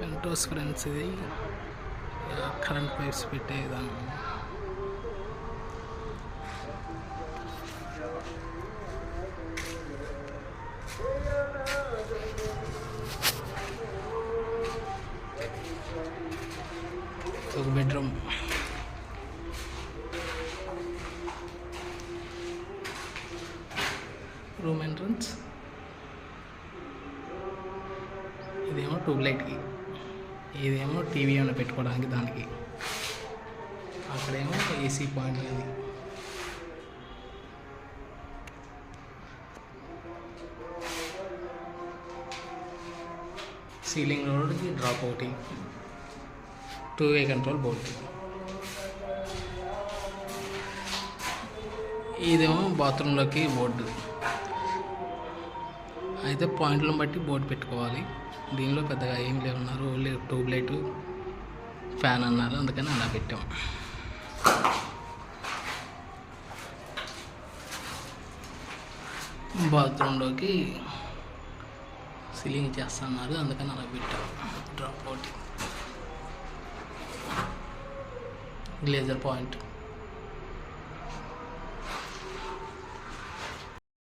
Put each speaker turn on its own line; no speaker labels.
కంటోస్ friends ఇది current pipes పెట్టేదాన్ని ఒక బెడ్రూమ్ రూమ్ ఎంట్రన్స్ ఇదేమో ట్యూబ్లైట్కి ఇదేమో టీవీ ఏమైనా పెట్టుకోవడానికి దానికి. అక్కడేమో ఏసీ పాయింట్ అనేది సీలింగ్ రోడ్కి డ్రాప్ ఒకటి. Two way control board. ఇదేమో బాత్రూంలోకి బోర్డు. అయితే పాయింట్లను బట్టి బోర్డు పెట్టుకోవాలి. దీనిలో పెద్దగా ఏం లేవన్నారు ఓన్లీ ట్యూబ్ లైట్ ఫ్యాన్ అన్నారు. అందుకని అలా పెట్టాం. బాత్రూంలోకి సీలింగ్ చేస్తున్నారు. అందుకని అలా పెట్టాం. డ్రాప్ ఒకటి గ్లేజర్ పాయింట్.